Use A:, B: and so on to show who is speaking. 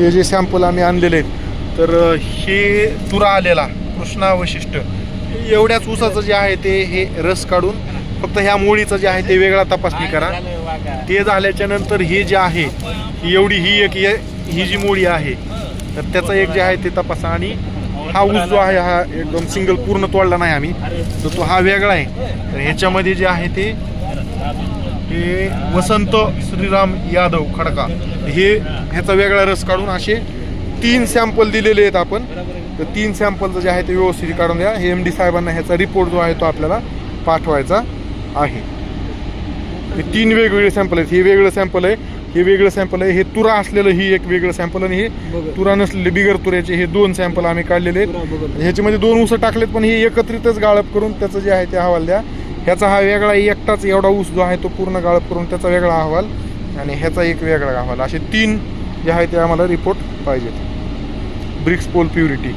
A: हे जे सॅम्पल आम्ही आणलेले आहेत तर हे तुरा आलेला कृष्णा वैशिष्ट्य. एवढ्याच ऊसाचं जे आहे ते हे रस काढून फक्त ह्या मुळीचं जे आहे ते वेगळा तपासणी करा. ते झाल्याच्यानंतर ही जे आहे ही एवढी ही एक ही जी मुळी आहे तर त्याचं एक जे आहे ते तपासा. आणि हा ऊस जो आहे हा एकदम सिंगल पूर्ण तोडला नाही आम्ही तर तो हा वेगळा आहे. तर ह्याच्यामध्ये जे आहे ते हे वसंत श्रीराम यादव खडका. हे ह्याचा वेगळा रस काढून असे तीन सॅम्पल दिलेले आहेत आपण. तर तीन सॅम्पलचं जे आहे ते व्यवस्थित काढून द्या. हे एम डी साहेबांना ह्याचा रिपोर्ट जो आहे तो आपल्याला पाठवायचा आहे. हे तीन वेगवेगळे सॅम्पल आहेत. हे वेगळं सॅम्पल आहे. हे वेगळं सॅम्पल आहे. हे तुरा असलेलं ही एक वेगळं सॅम्पल आणि हे तुरा नसलेले बिगर तुऱ्याचे हे दोन सॅम्पल आम्ही काढलेले आहेत. ह्याच्यामध्ये दोन ऊस टाकलेत पण हे एकत्रितच गाळप करून त्याचं जे आहे ते अहवाल द्या ह्याचा हा वेगळा एकटाच एवढा ऊस जो आहे तो पूर्ण गाळप करून त्याचा वेगळा अहवाल आणि ह्याचा एक वेगळा अहवाल. असे तीन जे आहे ते आम्हाला रिपोर्ट पाहिजेत. Brix pol purity.